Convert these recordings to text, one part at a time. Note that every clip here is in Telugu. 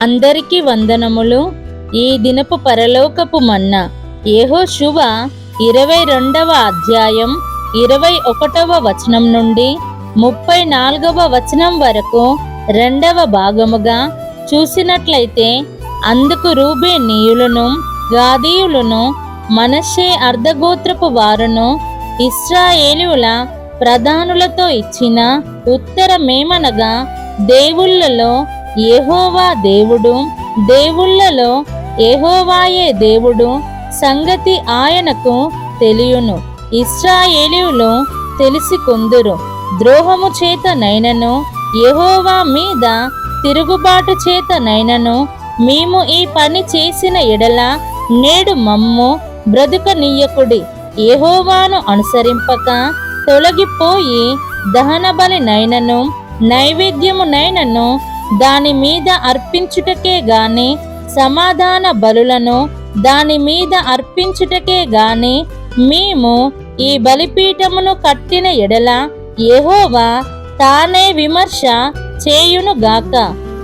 అందరికీ వందనములు. ఈ దినపు పరలోకపు మన్న ఏహో శుభ ఇరవై రెండవ అధ్యాయం ఇరవై ఒకటవ వచనం నుండి ముప్పై నాలుగవ వచనం వరకు రెండవ భాగముగా చూసినట్లయితే అందుకు రూబే నీయులను గాదీయులను మనషే అర్ధగోత్రపు వారును ఇస్రాయేలుల ప్రధానులతో ఇచ్చిన ఉత్తరమేమనగా దేవుళ్ళలో ఏహోవా దేవుడు. దేవుళ్ళలో ఏహోవాయే దేవుడు. సంగతి ఆయనకు తెలియను. ఇస్రాయేలీయులు తెలిసికొందురు. ద్రోహము చేత నైనను ఎహోవా మీద తిరుగుబాటు చేత నైనను మేము ఈ పని చేసిన ఎడల నేడు మమ్ము బ్రతుకనీయకుడి. ఎహోవాను అనుసరింపక తొలగిపోయి దహనబలి నైనను నైవేద్యము నైనను దాని మీద అర్పించుటకే గాని సమాధాన బలులను దాని మీద అర్పించుటకే గాని మేము ఈ బలిపీఠమును కట్టిన ఎడల ఎహోవా తానే విమర్శ చేయును గాక.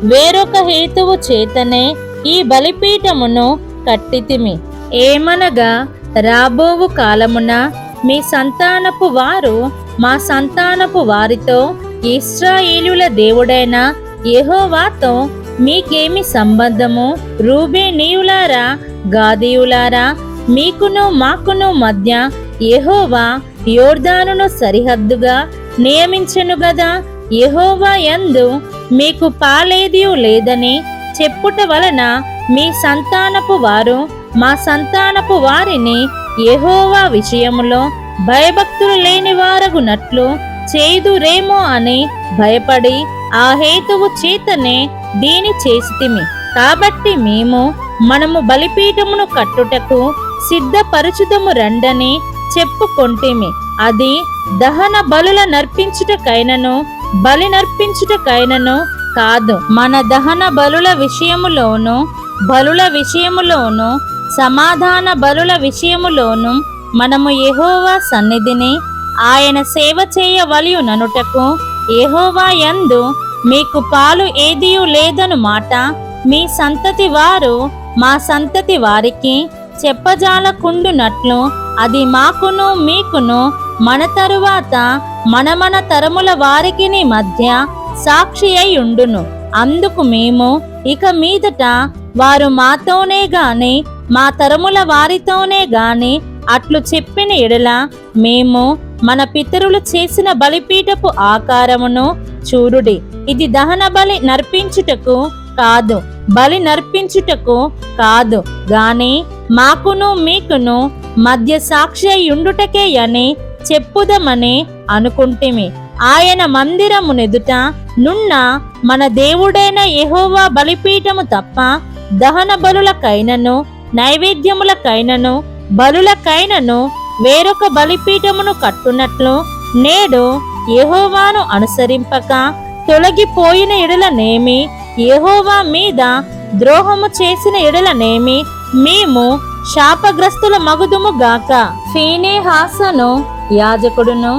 వేరొక హేతువు చేతనే ఈ బలిపీఠమును కట్టితిమి. ఏమనగా రాబోవు కాలమున మీ సంతానపు వారు మా సంతానపు వారితో ఇస్రాయేలుల దేవుడైన యహోవాతో మీకేమి సంబంధము? రూబేనీయులారా గాదీయులారా మీకును మాకును మధ్య యహోవా యోర్దానును సరిహద్దుగా నియమించెను గదా? యహోవా యందు మీకు పాలేదియు లేదని చెప్పుట వలన మీ సంతానపు వారు మా సంతానపు వారిని యహోవా విషయములో భయభక్తులు లేని వారగునట్లు చేదురేమో అని భయపడి ఆ హేతువు చేతనే దీని చేసితిమి. కాబట్టి మేము మనము బలిపీఠమును కట్టుటకు సిద్ధపరచుదము రండని చెప్పుకొంటిమి. అది దహన బలుల నర్పించుటకైనను బలి నర్పించుటకైనను కాదు. మన దహన బలుల విషయములోను బలుల విషయములోను సమాధాన బలుల విషయములోను మనము యెహోవా సన్నిధిని ఆయన సేవ చేయవలయుననుటకు యెహోవా యందు మీకు పాలు ఏదియు లేదను మాట మీ సంతతి వారు మా సంతతి వారికి చెప్పజాలకుండునట్లు అది మాకును మీకును మన తరువాత మన మన తరముల వారికి మధ్య సాక్షి అయి ఉండును అందుకు మేము ఇక మీదట వారు మాతోనే గాని మా తరముల వారితోనే గాని అట్లు చెప్పిన ఎడల మేము మన పితరులు చేసిన బలిపీఠపు ఆకారమును చూడుడి. ఇది దహన బలి నర్పించుటకు కాదు బలి నర్పించుటకు కాదు. గాని మాకును మీకును మధ్య సాక్షి ఉండుటకే అని చెప్పుదమని అనుకుంటిమి. ఆయన మందిరమునెదుట నున్న మన దేవుడైన యహోవా బలిపీఠము తప్ప దహన బలులకైనను నైవేద్యములకైనను బలులకైనను వేరొక బలిపీఠమును కట్టునట్లు నేడు యహోవాను అనుసరింపక తొలగిపోయిన ఎడలనేమి యహోవా మీద ద్రోహము చేసిన ఎడలనేమి మేము శాపగ్రస్తుల మగుదుము గాక. ఫీనేహాసను యాజకుడును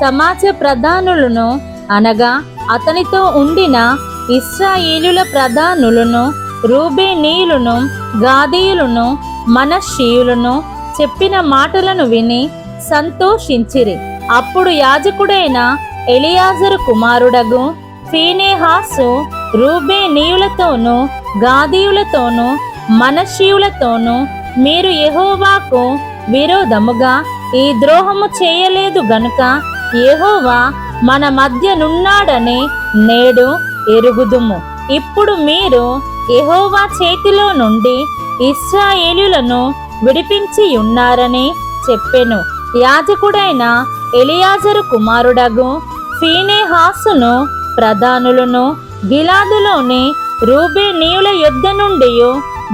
సమాజ ప్రధానులను అనగా అతనితో ఉండిన ఇస్రాయేలుల ప్రధానులను రూబేనీయులను గాదీయులను మనషీయులను చెప్పిన మాటలను విని సంతోషించిరి. అప్పుడు యాజకుడైన ఎలియాజరు కుమారుడగు ఫీనేహాసు రూబేనీయులతోనూ గాదీయులతోనూ మనషీయులతోనూ మీరు ఎహోవాకు విరోధముగా ఈ ద్రోహము చేయలేదు గనుక ఎహోవా మన మధ్య నున్నాడని నేడు ఎరుగుదుము. ఇప్పుడు మీరు ఎహోవా చేతిలో నుండి ఇస్రాయేలులను విడిపించి ఉన్నారని చెప్పెను. యాజకుడైన ఎలియాజరు కుమారుడగు ఫీనేహాసును ప్రధానులను గిలాదులోని రూబేనీయుల యొద్ద నుండి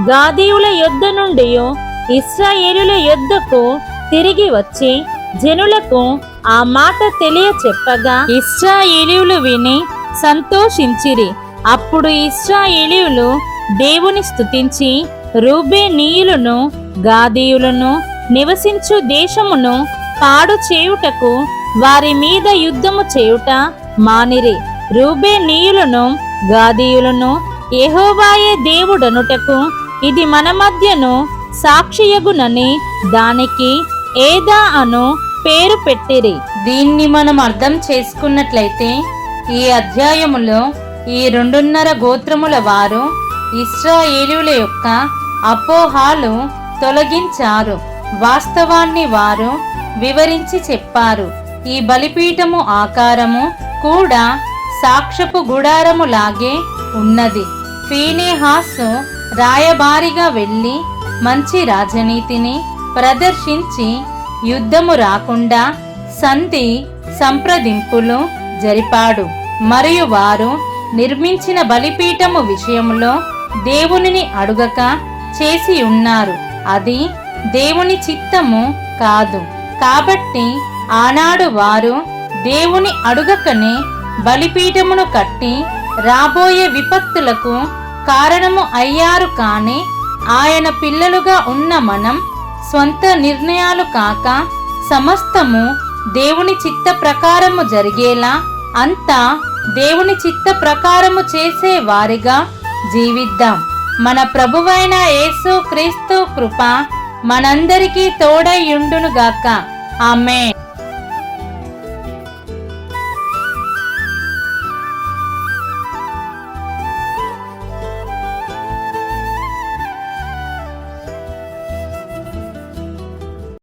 గాదీయుల యొద్ద నుండి ఇస్రాయేలుల యొద్దకు తిరిగి వచ్చి జనులకు ఆ మాట తెలియ చెప్పగా ఇస్రాయేలీయులు విని సంతోషించిరి. అప్పుడు ఇస్రాయేలీయులు దేవుని స్తుతించి రూబేనీయులను గాదీయులను నివసించు దేశమును పాడు చేయుటకు వారి మీద యుద్ధము చేయుట మానిరి. రూబేనీయులను గాదీయులను ఎహోబాయే దేవుడనుటకు ఇది మన మధ్యను సాక్షియగునని దానికి ఏదా అను పేరు పెట్టిరి. దీన్ని మనం అర్థం చేసుకున్నట్లయితే ఈ అధ్యాయములో ఈ రెండున్నర గోత్రముల వారు ఇస్రాయేలుల యొక్క అపోహాలు తొలగించారు. వాస్తవాన్ని వారు వివరించి చెప్పారు. ఈ బలిపీఠము ఆకారము కూడా సాక్షపు గుడారము లాగే ఉన్నది. ఫీనేహాసు రాయబారిగా వెళ్ళి మంచి రాజనీతిని ప్రదర్శించి యుద్ధము రాకుండా సంధి సంప్రదింపులు జరిపాడు. మరియు వారు నిర్మించిన బలిపీఠము విషయంలో దేవునిని అడుగక చేసి ఉన్నారు అది దేవుని చిత్తము కాదు. కాబట్టి ఆనాడు వారు దేవుని అడుగకనే బలిపీఠమును కట్టి రాబోయే విపత్తులకు కారణము అయ్యారు కాని ఆయన పిల్లలుగా ఉన్న మనం స్వంత నిర్ణయాలు కాక సమస్తము దేవుని చిత్త ప్రకారము జరిగేలా అంతా దేవుని చిత్త ప్రకారము చేసే వారిగా జీవిద్దాం. మన ప్రభువైన యేసు క్రీస్తు కృప మనందరికీ తోడై ఉండునుగాక. ఆమె